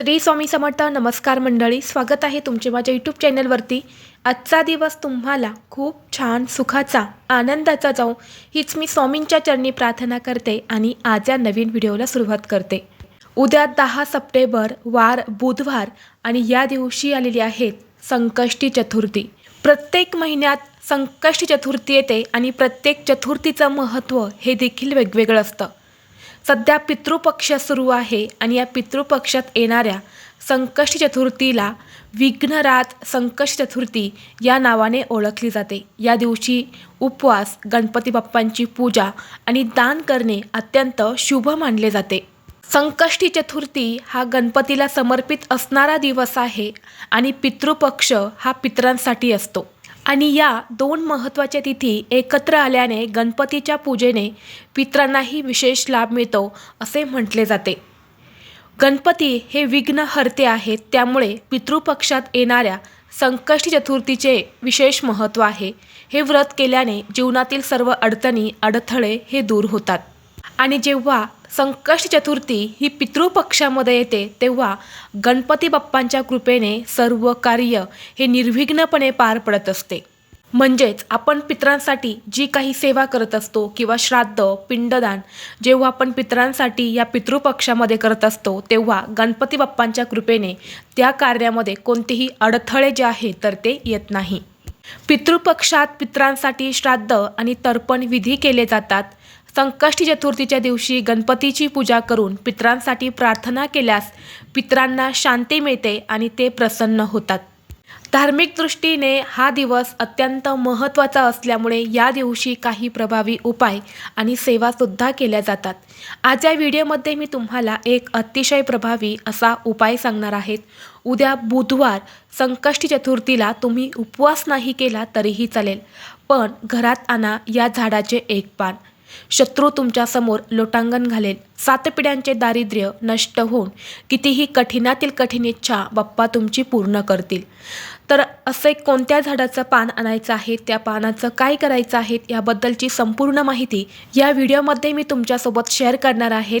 श्री स्वामी समर्थ नमस्कार मंडळी. स्वागत आहे तुमचे माझ्या यूट्यूब चॅनलवरती. आजचा दिवस तुम्हाला खूप छान सुखाचा आनंदाचा जाऊ हीच मी स्वामींच्या चरणी प्रार्थना करते आणि आज या नवीन व्हिडिओला सुरुवात करते. उद्या दहा सप्टेंबर वार बुधवार आणि या दिवशी आलेली आहेत संकष्टी चतुर्थी. प्रत्येक महिन्यात संकष्टी चतुर्थी येते आणि प्रत्येक चतुर्थीचं महत्त्व हे देखील वेगवेगळं असतं. सध्या पितृपक्ष सुरू आहे आणि या पितृपक्षात येणाऱ्या संकष्टी चतुर्थीला विघ्नरात संकष्ट चतुर्थी या नावाने ओळखली जाते. या दिवशी उपवास गणपती बाप्पांची पूजा आणि दान करणे अत्यंत शुभ मानले जाते. संकष्टी चतुर्थी हा गणपतीला समर्पित असणारा दिवस आहे आणि पितृपक्ष हा पितरांसाठी असतो. आणि या दोन महत्त्वाच्या तिथी एकत्र आल्याने गणपतीच्या पूजेने पितरांनाही विशेष लाभ मिळतो असे म्हटले जाते. गणपती हे विघ्नहर्ते आहेत त्यामुळे पितृपक्षात येणाऱ्या संकष्टी चतुर्थीचे विशेष महत्त्व आहे. हे व्रत केल्याने जीवनातील सर्व अडचणी अडथळे हे दूर होतात. आणि जेव्हा संकष्ट चतुर्थी ही पितृपक्षामध्ये येते तेव्हा गणपती बाप्पांच्या कृपेने सर्व कार्य हे निर्विघ्नपणे पार पडत असते. म्हणजेच आपण पितरांसाठी जी काही सेवा करत असतो किंवा श्राद्ध पिंडदान जेव्हा आपण पितरांसाठी या पितृपक्षामध्ये करत असतो तेव्हा गणपती बाप्पांच्या कृपेने त्या कार्यामध्ये कोणतेही अडथळे जे आहे तर ते येत नाही. पितृपक्षात पितरांसाठी श्राद्ध आणि तर्पण विधी केले जातात. संकष्टी चतुर्थीच्या दिवशी गणपतीची पूजा करून पितरांसाठी प्रार्थना केल्यास पितरांना शांती मिळते आणि ते प्रसन्न होतात. धार्मिक दृष्टीने हा दिवस अत्यंत महत्त्वाचा असल्यामुळे या दिवशी काही प्रभावी उपाय आणि सेवासुद्धा केल्या जातात. आज या व्हिडिओमध्ये मी तुम्हाला एक अतिशय प्रभावी असा उपाय सांगणार आहेत उद्या बुधवार संकष्टी चतुर्थीला तुम्ही उपवास नाही केला तरीही चालेल. पण घरात आणा या झाडाचे एक पान. शत्रू तुमच्यासमोर लोटांगण घालेल. सात पिढ्यांचे दारिद्र्य नष्ट होऊन कितीही कठीणातील कठीण इच्छा बाप्पा तुमची पूर्ण करतील. तर असे कोणत्या झाडाचं पान आणायचं आहे त्या पानाचं काय करायचं आहे याबद्दलची संपूर्ण माहिती या व्हिडिओमध्ये मी तुमच्यासोबत शेअर करणार आहेत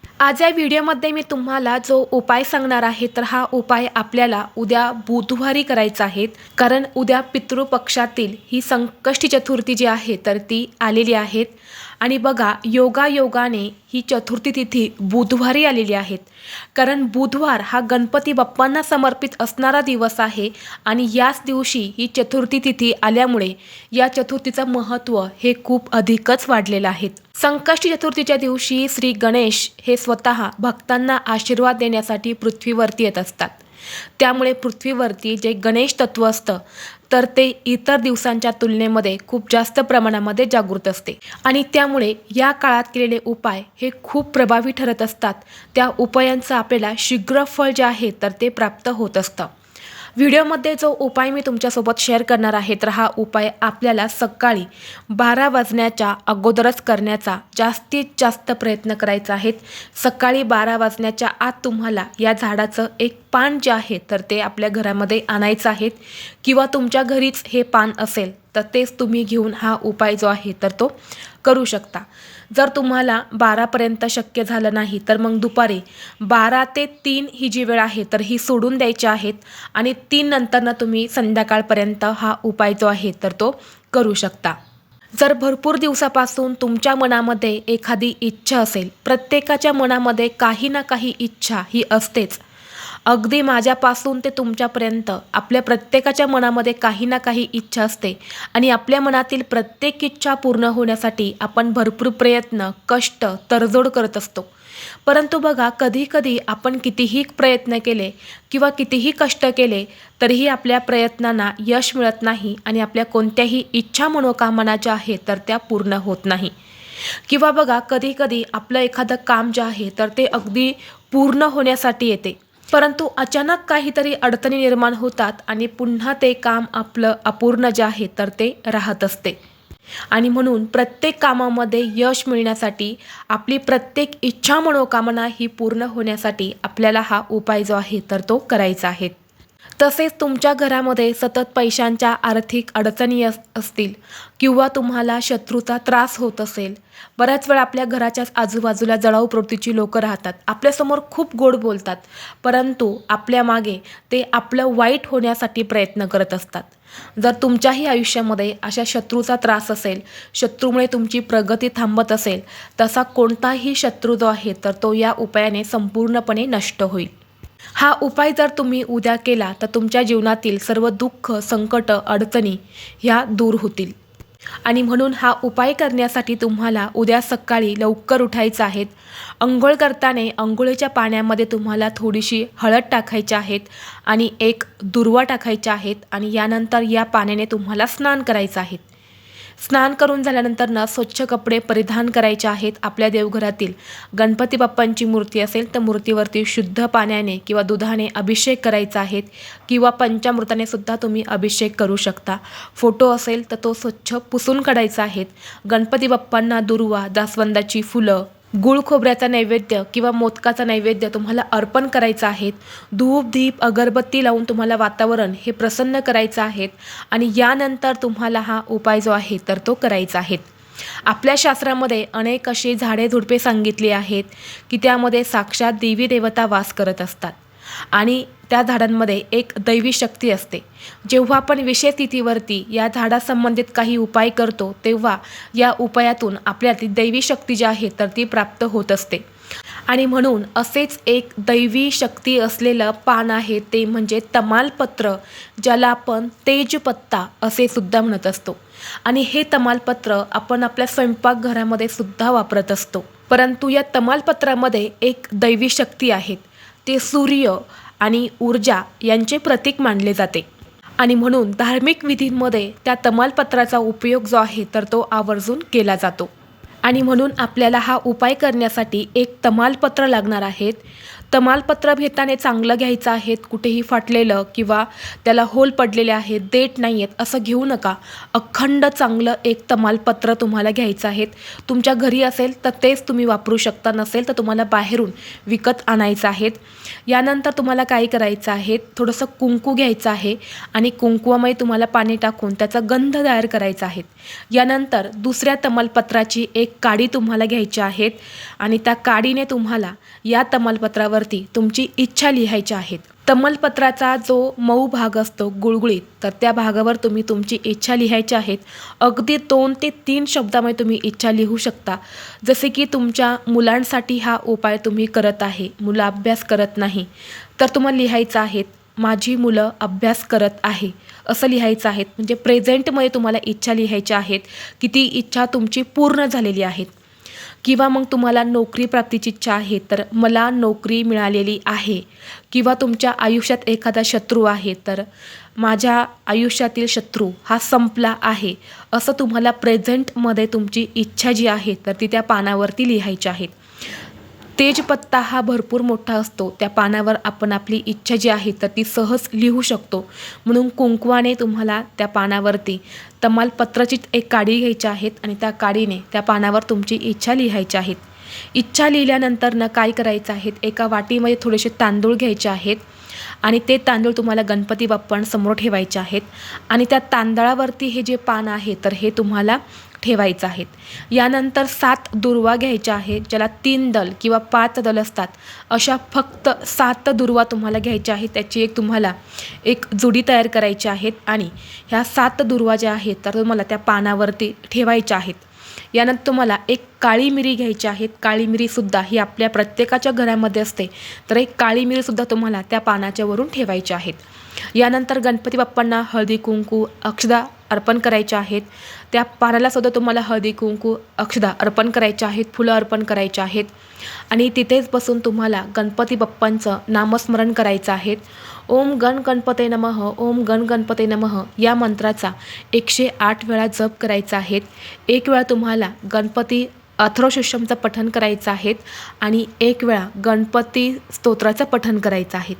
आज या व्हिडिओमध्ये मी तुम्हाला जो उपाय सांगणार आहे तर हा उपाय आपल्याला उद्या बुधवारी करायचा आहे. कारण उद्या पितृपक्षातील ही संकष्टी चतुर्थी जी आहे तर ती आलेली आहेत आणि बघा योगायोगाने ही चतुर्थी तिथी बुधवारी आलेली आहेत. कारण बुधवार हा गणपती बाप्पांना समर्पित असणारा दिवस आहे आणि याच दिवशी ही चतुर्थी तिथी आल्यामुळे या चतुर्थीचं महत्त्व हे खूप अधिकच वाढलेलं आहे. संकष्टी चतुर्थीच्या दिवशी श्री गणेश हे स्वतः भक्तांना आशीर्वाद देण्यासाठी पृथ्वीवरती येत असतात. त्यामुळे पृथ्वीवरती जे गणेश तत्व असतं तर ते इतर दिवसांच्या तुलनेमध्ये खूप जास्त प्रमाणामध्ये जागृत असते. आणि त्यामुळे या काळात केलेले उपाय हे खूप प्रभावी ठरत असतात. त्या उपायांचं आपल्याला शीघ्र फळ जे आहे तर ते प्राप्त होत असतं. व्हिडिओमध्ये जो उपाय मी तुमच्यासोबत शेअर करणार आहे तर हा उपाय आपल्याला सकाळी बारा वाजण्याच्या अगोदरच करण्याचा जास्तीत जास्त प्रयत्न करायचा आहे. सकाळी बारा वाजण्याच्या आत तुम्हाला या झाडाचं एक पान जे आहे तर ते आपल्या घरामध्ये आणायचं आहे. किंवा तुमच्या घरीच हे पान असेल तर तेच तुम्ही घेऊन हा उपाय जो आहे तर तो करू शकता. जर तुम्हाला बारापर्यंत शक्य झालं नाही तर मग दुपारी बारा ते तीन ही जी वेळ आहे तर ही सोडून द्यायची आहेत आणि तीन नंतरनं तुम्ही संध्याकाळपर्यंत हा उपाय जो आहे तर तो करू शकता. जर भरपूर दिवसापासून तुमच्या मनामध्ये एखादी इच्छा असेल प्रत्येकाच्या मनामध्ये काही ना काही इच्छा ही असतेच. अगदी माझ्यापासून ते तुमच्यापर्यंत आपल्या प्रत्येकाच्या मनामध्ये काही ना काही इच्छा असते. आणि आपल्या मनातील प्रत्येक इच्छा पूर्ण होण्यासाठी आपण भरपूर प्रयत्न कष्ट तडजोड करत असतो. परंतु बघा कधीकधी आपण कितीही प्रयत्न केले किंवा कितीही कष्ट केले तरीही आपल्या प्रयत्नांना यश मिळत नाही आणि आपल्या कोणत्याही इच्छा मनोकामना ज्या आहेत तर त्या पूर्ण होत नाही. किंवा बघा कधीकधी आपलं एखादं काम जे आहे तर ते अगदी पूर्ण होण्यासाठी येते. परंतु अचानक काहीतरी अडचणी निर्माण होतात आणि पुन्हा ते काम आपलं अपूर्ण जे आहे तर ते राहत असते. आणि म्हणून प्रत्येक कामामध्ये यश मिळण्यासाठी आपली प्रत्येक इच्छा मनोकामना ही पूर्ण होण्यासाठी आपल्याला हा उपाय जो आहे तर तो करायचा आहे. तसेच तुमच्या घरामध्ये सतत पैशांच्या आर्थिक अडचणी अस असतील किंवा तुम्हाला शत्रूचा त्रास होत असेल. बऱ्याच वेळा आपल्या घराच्याच आजूबाजूला जळाऊ प्रवृत्तीची लोकं राहतात. आपल्यासमोर खूप गोड बोलतात. परंतु आपल्या मागे ते आपलं वाईट होण्यासाठी प्रयत्न करत असतात. जर तुमच्याही आयुष्यामध्ये अशा शत्रूचा त्रास असेल शत्रूमुळे तुमची प्रगती थांबत असेल तसा कोणताही शत्रू जो आहे तर तो या उपायाने संपूर्णपणे नष्ट होईल. हा उपाय जर तुम्ही उद्या केला तर तुमच्या जीवनातील सर्व दुःख संकट अडचणी ह्या दूर होतील. आणि म्हणून हा उपाय करण्यासाठी तुम्हाला उद्या सकाळी लवकर उठायचं आहेत. अंघोळ करताना अंघोळीच्या पाण्यामध्ये तुम्हाला थोडीशी हळद टाकायची आहेत आणि एक दुर्वा टाकायच्या आहेत आणि यानंतर या पाण्याने तुम्हाला स्नान करायचं आहे. स्नान करून झाल्यानंतर ना स्वच्छ कपडे परिधान करायचे आहेत आपल्या देवघरातील. गणपती बाप्पांची मूर्ती असेल तर मूर्तीवरती शुद्ध पाण्याने किंवा दुधाने अभिषेक करायचा आहे किंवा पंचामृताने सुद्धा तुम्ही अभिषेक करू शकता. फोटो असेल तर तो स्वच्छ पुसून काढायचा आहेत गणपती बाप्पांना दुर्वा जास्वंदाची फुलं गुळ खोबऱ्याचा नैवेद्य किंवा मोदकाचा नैवेद्य तुम्हाला अर्पण करायचा आहेत धूप दीप अगरबत्ती लावून तुम्हाला वातावरण हे प्रसन्न करायचं आहे आणि यानंतर तुम्हाला हा उपाय जो आहे तर तो करायचा आहे आपल्या शास्त्रामध्ये अनेक अशी झाडे झुडपे सांगितली आहेत की त्यामध्ये साक्षात देवी देवता वास करत असतात. आणि त्या झाडांमध्ये एक दैवी शक्ती असते. जेव्हा आपण विशेष तिथीवरती या झाडासंबंधित काही उपाय करतो तेव्हा या उपायातून आपल्या ती दैवी शक्ती जी आहे तर ती प्राप्त होत असते. आणि म्हणून असेच एक दैवी शक्ती असलेलं पान आहे ते म्हणजे तमालपत्र ज्याला आपण तेजपत्ता असे सुद्धा म्हणत असतो. आणि हे तमालपत्र आपण आपल्या स्वयंपाकघरामध्ये सुद्धा वापरत असतो. परंतु या तमालपत्रामध्ये एक दैवी शक्ती आहेत ते सूर्य आणि ऊर्जा यांचे प्रतीक मानले जाते. आणि म्हणून धार्मिक विधींमध्ये त्या तमालपत्राचा उपयोग जो आहे तर तो आवर्जून केला जातो. आणि म्हणून आपल्याला हा उपाय करण्यासाठी एक तमालपत्र लागणार आहेत तमालपत्र घेताना चांगलं घ्यायचं आहेत कुठेही फाटलेलं किंवा त्याला होल पडलेले आहेत देठ नाही आहेत असं घेऊ नका. अखंड चांगलं एक तमालपत्र तुम्हाला घ्यायचं आहेत तुमच्या घरी असेल तर तेच तुम्ही वापरू शकता नसेल तर तुम्हाला बाहेरून विकत आणायचं आहेत यानंतर तुम्हाला काय करायचं आहे? थोडंसं कुंकू घ्यायचं आहे आणि कुंकुवामध्ये तुम्हाला पाणी टाकून त्याचा गंध तयार करायचा आहे. यानंतर दुसऱ्या तमालपत्राची एक काडी तुम्हाला घ्यायची आहेत आणि त्या काडीने तुम्हाला या तमालपत्रावर तमालपत्रावरती तुमची इच्छा लिहायची आहेत. तमलपत्राचा जो मऊ भाग असतो गुळगुळीत तर त्या भागावर तुम्ही तुमची इच्छा लिहायची आहेत. अगदी दोन ते तीन शब्दामध्ये तुम्ही इच्छा लिहू शकता. जसे की तुमच्या मुलांसाठी हा उपाय तुम्ही करत आहे मुलं अभ्यास करत नाही तर तुम्हाला लिहायचं आहेत माझी मुलं अभ्यास करत आहे असं लिहायचं आहेत म्हणजे प्रेझेंटमध्ये तुम्हाला इच्छा लिहायच्या आहेत की ती इच्छा तुमची पूर्ण झालेली आहेत. किंवा मग तुम्हाला नोकरी प्राप्तीची इच्छा आहे तर मला नोकरी मिळालेली आहे. किंवा तुमच्या आयुष्यात एखादा शत्रू आहे तर माझ्या आयुष्यातील शत्रू हा संपला आहे असं तुम्हाला प्रेझेंटमध्ये तुमची इच्छा जी आहे तर ती त्या पानावरती लिहायची आहे. तेजपत्ता हा भरपूर मोठा असतो. त्या पानावर आपण आपली इच्छा जी आहे तर ती सहज लिहू शकतो. म्हणून कुंकवाने तुम्हाला त्या पानावरती तमालपत्राची एक काडी घ्यायची आहेत आणि त्या काडीने त्या पानावर तुमची इच्छा लिहायची आहेत. इच्छा लिहिल्यानंतर ना काय करायचं आहेत एका वाटीमध्ये थोडेसे तांदूळ घ्यायचे आहेत आणि ते तांदूळ तुम्हाला गणपती बाप्पांसमोर ठेवायचे आहेत. आणि त्या तांदळावरती हे जे पान आहे तर हे तुम्हाला ठेवायचं आहेत. यानंतर सात दुर्वा घ्यायच्या आहेत ज्याला तीन दल किंवा पाच दल असतात. अशा फक्त सात दुर्वा तुम्हाला घ्यायच्या आहेत त्याची एक तुम्हाला एक जुडी तयार करायची आहेत आणि ह्या सात दुर्वा ज्या आहेत तर तुम्हाला त्या पानावरती ठेवायच्या आहेत. यानंतर तुम्हाला एक काळी मिरी घ्यायची आहेत. काळी मिरीसुद्धा ही आपल्या प्रत्येकाच्या घरामध्ये असते तर एक काळी मिरीसुद्धा तुम्हाला त्या पानाच्या वरून ठेवायच्या आहेत. यानंतर गणपती बाप्पांना हळदी कुंकू अक्षदा अर्पण करायच्या आहेत. त्या पानाला सुद्धा तुम्हाला हळदी कुंकू अक्षदा अर्पण करायच्या आहेत फुलं अर्पण करायच्या आहेत. आणि तिथेच बसून तुम्हाला गणपती बाप्पांचं नामस्मरण करायचं आहे. ओम गण गणपते नमः ओम गण गणपते नमः या मंत्राचा एकशे आठ वेळा जप करायचा आहे. एक वेळा तुम्हाला गणपती अथर्वशीर्षमचं पठण करायचं आहेत आणि एक वेळा गणपती स्तोत्राचं पठण करायचं आहे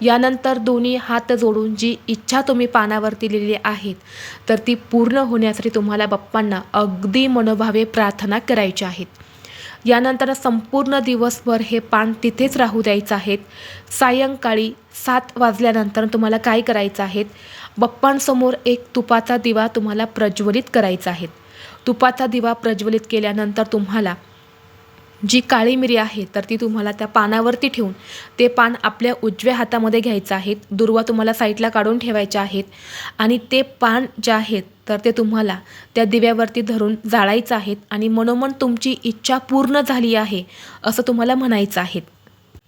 यानंतर दोन्ही हात जोडून जी इच्छा तुम्ही पानावरती लिहिली आहेत तर ती पूर्ण होण्यासाठी तुम्हाला बाप्पांना अगदी मनोभावे प्रार्थना करायच्या आहेत. यानंतर संपूर्ण दिवसभर हे पान तिथेच राहू द्यायचं आहेत. सायंकाळी सात वाजल्यानंतर तुम्हाला काय करायचं आहे बप्पांसमोर एक तुपाचा दिवा तुम्हाला प्रज्वलित करायचा आहे. तुपाचा दिवा प्रज्वलित केल्यानंतर तुम्हाला जी काळी मिरी आहे तर ती तुम्हाला त्या पानावरती ठेवून ते पान आपल्या उजव्या हातामध्ये घ्यायचं आहे दुर्वा तुम्हाला साईडला काढून ठेवायच्या आहेत आणि ते पान जे आहेत तर ते तुम्हाला त्या दिव्यावरती धरून जाळायचं आहेत आणि मनोमन तुमची इच्छा पूर्ण झाली आहे असं तुम्हाला म्हणायचं आहे.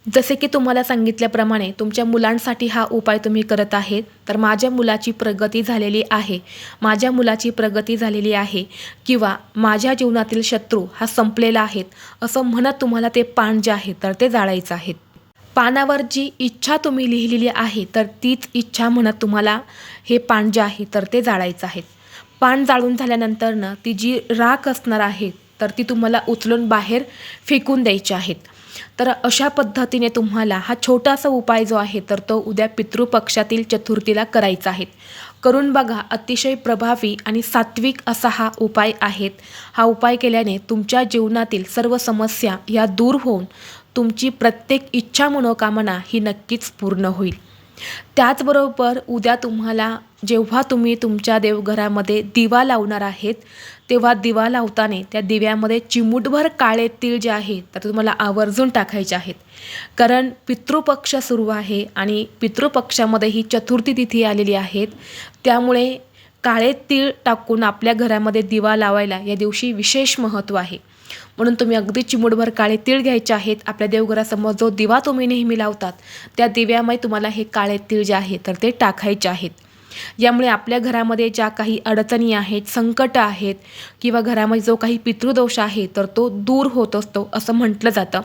जसे की तुम्हाला सांगितल्याप्रमाणे तुमच्या मुलांसाठी हा उपाय तुम्ही करत आहेत तर माझ्या मुलाची प्रगती झालेली आहे. माझ्या मुलाची प्रगती झालेली आहे किंवा माझ्या जीवनातील शत्रू हा संपलेला आहेत असं म्हणत तुम्हाला ते पान जे आहे तर ते जाळायचं आहे. पानावर जी इच्छा तुम्ही लिहिलेली आहे तर तीच इच्छा म्हणत तुम्हाला हे पान जे आहे तर ते जाळायचं आहे. पान जाळून झाल्यानंतरनं ती जी राख असणार आहे तर ती तुम्हाला उचलून बाहेर फेकून द्यायची आहेत तर अशा पद्धतीने तुम्हाला हा छोटासा उपाय जो आहे तर तो उद्या पितृपक्षातील चतुर्थीला करायचा आहे. करून बघा अतिशय प्रभावी आणि सात्विक असा हा उपाय आहेत हा उपाय केल्याने तुमच्या जीवनातील सर्व समस्या या दूर होऊन तुमची प्रत्येक इच्छा मनोकामना ही नक्कीच पूर्ण होईल. त्याचबरोबर उद्या तुम्हाला जेव्हा तुम्ही तुमच्या देवघरामध्ये दिवा लावणार आहेत तेव्हा दिवा लावताना त्या दिव्यामध्ये चिमूटभर काळे तीळ जे आहे तर तुम्हाला आवर्जून टाकायचे आहेत. कारण पितृपक्ष सुरू आहे आणि पितृपक्षामध्ये ही चतुर्थी तिथी आलेली आहेत. त्यामुळे काळे तीळ टाकून आपल्या घरामध्ये दिवा लावायला या दिवशी विशेष महत्त्व आहे. म्हणून तुम्ही अगदी चिमूटभर काळे तीळ घ्यायचे आहेत. आपल्या देवघरासमोर जो दिवा तुम्ही नेहमी लावतात त्या दिव्यामुळे तुम्हाला हे काळे तीळ जे आहे तर ते टाकायचे आहेत. यामुळे आपल्या घरामध्ये ज्या काही अडचणी आहेत संकट आहेत किंवा घरामध्ये जो काही पितृदोष आहे तर तो दूर होत असतो असं म्हटलं जातं.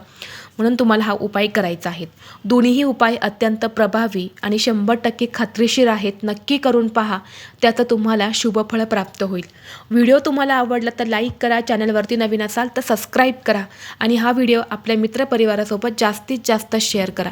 म्हणून तुम्हाला हा उपाय करायचा आहे. दोन्हीही उपाय अत्यंत प्रभावी आणि शंभर टक्के खात्रीशीर आहेत. नक्की करून पहा त्याचं तुम्हाला शुभफळ प्राप्त होईल. व्हिडिओ तुम्हाला आवडला तर लाईक करा चॅनलवरती नवीन असाल तर सबस्क्राईब करा आणि हा व्हिडिओ आपल्या मित्रपरिवारासोबत जास्तीत जास्त शेअर करा.